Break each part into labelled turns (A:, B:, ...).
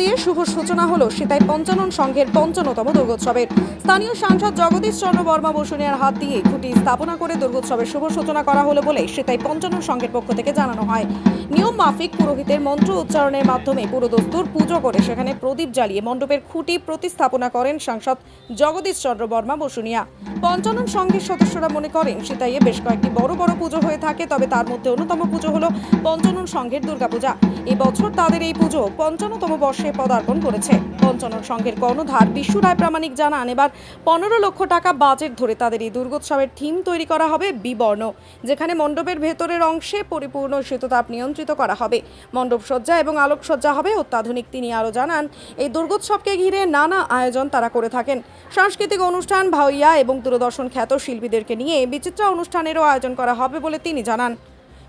A: দিয়ে শুভ সূচনা হলো সেটাই পঞ্চানন সংঘের পঞ্চান্নতম দুর্গোৎসবের। স্থানীয় সাংসদ জগদীশ চন্দ্র বর্মা বসুনিয়ার হাত দিয়ে খুঁটি স্থাপনা করে দুর্গোৎসবের শুভ সূচনা করা হলো বলে সেটাই পঞ্চানন সংঘের পক্ষ থেকে জানানো হয়। নিয়ম মাফিক পুরোহিতের মন্ত্র উচ্চারণের মাধ্যমে পুরো দস্তুর পুজো করে সেখানে প্রদীপ জ্বালিয়ে মণ্ডপের খুঁটি প্রতিস্থাপনা করেন সাংসদ জগদীশ চন্দ্র বর্মা বসুনিয়া। পঞ্চানন সংঘের সদস্যরা মনে করেন সেটাইয়ে বেশ কয়েকটি বড় বড় পুজো হয়ে থাকে, তবে তার মধ্যে অন্যতম পুজো হলো পঞ্চানন সংঘের দুর্গাপূজা। এবছর তাদের এই পুজো পঞ্চান্নতম বর্ষে পদার্পণ করেছে। পঞ্চানন সংঘের কর্ণধার বিশ্ব রায় প্রামাণিক জানান, এবার পনেরো লক্ষ টাকা বাজেট ধরে তাদের এই দুর্গোৎসবের থিম তৈরি করা হবে বিবর্ণ, যেখানে মণ্ডপের ভেতরের অংশে পরিপূর্ণ শীততাপ নিয়ন্ত্রিত করা হবে। মণ্ডপ সজ্জা এবং আলোকসজ্জা হবে, অত্যাধুনিক তিনি আরও জানান, এই দুর্গোৎসবকে ঘিরে নানা আয়োজন তারা করে থাকেন। সাংস্কৃতিক অনুষ্ঠান ভাইয়া এবং দূরদর্শন খ্যাত শিল্পীদেরকে নিয়ে বিচিত্রা অনুষ্ঠানেরও আয়োজন করা হবে বলে তিনি জানান।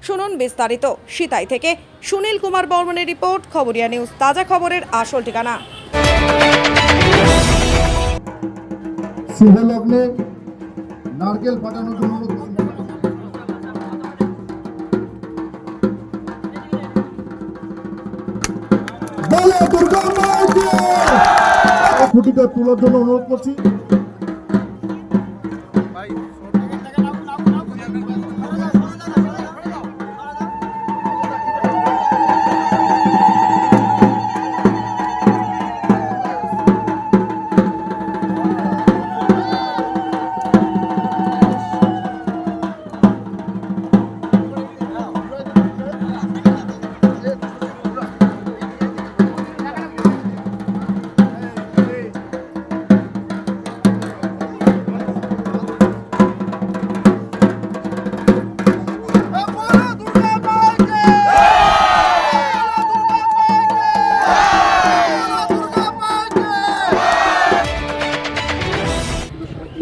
A: শুনুন বিস্তারিত। সিতাই থেকে সুনীল কুমার বর্মনের রিপোর্ট, খবরিয়া নিউজ, তাজা খবরের আসল ঠিকানা।
B: শুভ লগ্নে নারকেল ফাটানোর জন্য খুঁটিটা তোলার জন্য অনুরোধ করছি।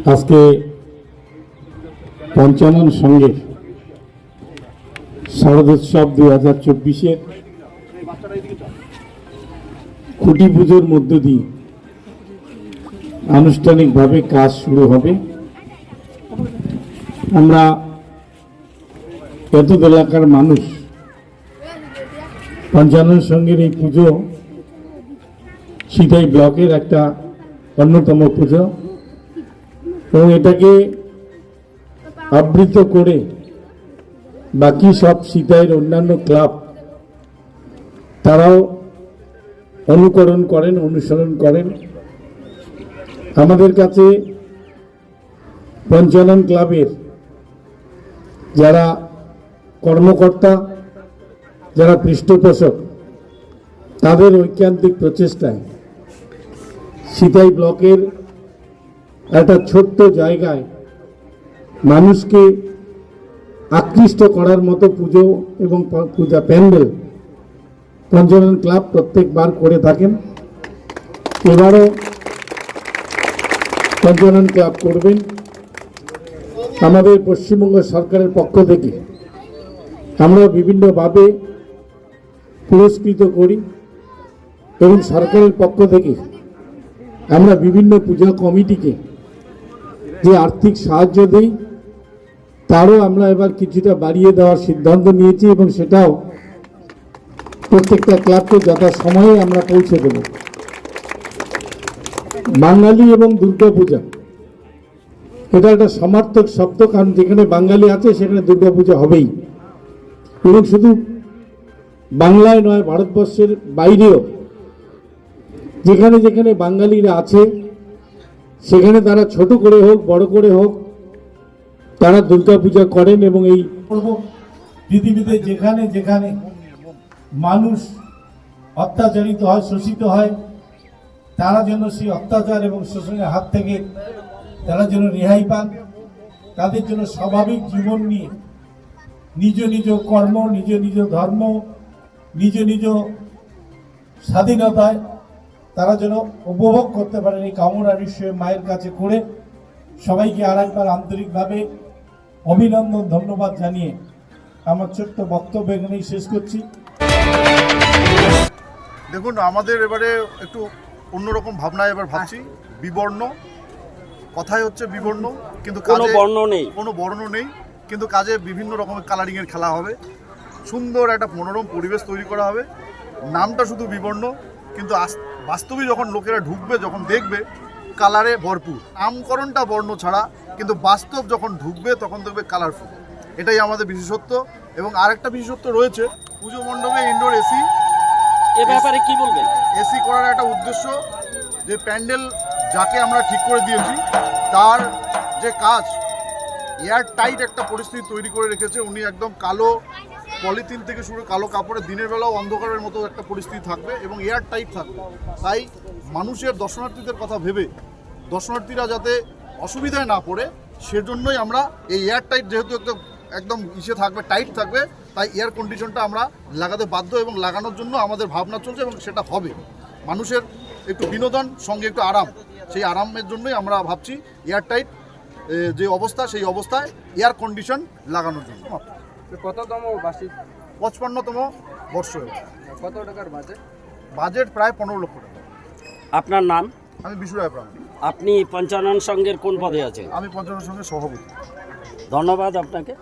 C: আজকে পঞ্চানন সঙ্গে শারদোৎসব দুই হাজার চব্বিশের খুঁটি পুজোর মধ্য দিয়ে আনুষ্ঠানিকভাবে কাজ শুরু হবে। আমরা এত এলাকার মানুষ, পঞ্চানন সঙ্গের এই পুজো সিতাই ব্লকের একটা অন্যতম পুজো। এবং এটাকে আবৃত করে বাকি সব সিতাইয়ের অন্যান্য ক্লাব, তারাও অনুকরণ করেন, অনুসরণ করেন। আমাদের কাছে পঞ্চানন ক্লাবের যারা কর্মকর্তা, যারা পৃষ্ঠপোষক, তাদের ঐকান্তিক প্রচেষ্টায় সিতাই ব্লকের একটা ছোট্ট জায়গায় মানুষকে আকৃষ্ট করার মতো পুজো এবং পূজা প্যান্ডেল পঞ্চানন ক্লাব প্রত্যেকবার করে থাকেন। এবারও পঞ্চানন ক্লাব করবেন। আমাদের পশ্চিমবঙ্গ সরকারের পক্ষ থেকে আমরা বিভিন্নভাবে পুরস্কৃত করি এবং সরকারের পক্ষ থেকে আমরা বিভিন্ন পূজা কমিটিকে যে আর্থিক সাহায্য দেই, তারও আমরা এবার কিছুটা বাড়িয়ে দেওয়ার সিদ্ধান্ত নিয়েছি এবং সেটাও প্রত্যেকটা ক্লাবকে যথা সময়ে আমরা পৌঁছে দেব। বাঙালি এবং দুর্গাপূজা এটা একটা সমার্থক শব্দ কারণ যেখানে বাঙালি আছে, সেখানে দুর্গাপূজা হবেই। এবং শুধু বাংলায় নয়, ভারতবর্ষের বাইরেও যেখানে যেখানে বাঙালিরা আছে সেখানে তারা ছোট করে হোক, বড় করে হোক, তারা দুর্গাপূজা করেন এবং এই পৃথিবীতে যেখানে যেখানে মানুষ অত্যাচারিত হয়, শোষিত হয়, তারা যেন সেই অত্যাচার এবং শোষণের হাত থেকে তারা যেন রেহাই পান, তাদের জন্য স্বাভাবিক জীবন নিয়ে নিজ নিজ কর্ম, নিজ নিজ ধর্ম, নিজ নিজ স্বাধীনতায় তারা যেন উপভোগ করতে পারেন এই কামনা নিশ্চয় মায়ের কাছে করে। সবাইকে আর একবার আন্তরিকভাবে অভিনন্দন ধন্যবাদ জানিয়ে আমার ছোট্ট বক্তব্য এখানেই শেষ করছি।
B: দেখুন আমাদের এবারে একটু অন্যরকম ভাবনায় এবার ভাবছি। বিবর্ণ কথাই হচ্ছে বিবর্ণ কিন্তু
D: কোনো
B: কাজে
D: বর্ণ নেই।
B: কোনো বর্ণ নেই কিন্তু কাজে বিভিন্ন রকমের কালারিংয়ের খেলা হবে। সুন্দর একটা মনোরম পরিবেশ তৈরি করা হবে। নামটা শুধু বিবর্ণ কিন্তু বাস্তবে যখন লোকেরা ঢুকবে যখন দেখবে কালারে ভরপুর। নামকরণটা বর্ণ ছাড়া কিন্তু বাস্তব যখন ঢুকবে তখন দেখবে কালারফুল এটাই আমাদের বিশেষত্ব। এবং আরেকটা বিশেষত্ব রয়েছে পুজো মণ্ডপে ইনডোর এসি
D: এ ব্যাপারে কি বলবেন?
B: এসি করার একটা উদ্দেশ্য যে প্যান্ডেল যাকে আমরা ঠিক করে দিয়েছি তার যে কাজ এয়ার টাইট একটা পরিস্থিতি তৈরি করে রেখেছে উনি একদম কালো পলিথিন থেকে শুরু কালো কাপড়ে দিনের বেলাও অন্ধকারের মতো একটা পরিস্থিতি থাকবে এবং এয়ার টাইট থাকবে তাই মানুষের দর্শনার্থীদের কথা ভেবে দর্শনার্থীরা যাতে অসুবিধায় না পড়ে, সেজন্যই আমরা এই এয়ার টাইট যেহেতু একদম একদম ইসে থাকবে, টাইট থাকবে, তাই এয়ার কন্ডিশনটা আমরা লাগাতে বাধ্য এবং লাগানোর জন্য আমাদের ভাবনা চলছে এবং সেটা হবে মানুষের একটু বিনোদন, সঙ্গে একটু আরাম, সেই আরামের জন্যই আমরা ভাবছি এয়ার টাইট যে অবস্থা, সেই অবস্থায় এয়ার কন্ডিশন লাগানোর জন্য।
E: কততম বার্ষিক?
B: পঁচপান্নতম বর্ষ।
E: কত টাকার বাজেট?
B: বাজেট প্রায় পনেরো লক্ষ টাকা।
D: আপনার নাম?
B: আমি বিশুরায় প্রাণ।
D: আপনি পঞ্চানন সংঘের কোন পদে আছেন?
B: আমি পঞ্চানন সঙ্গে সভাপতি।
D: ধন্যবাদ আপনাকে।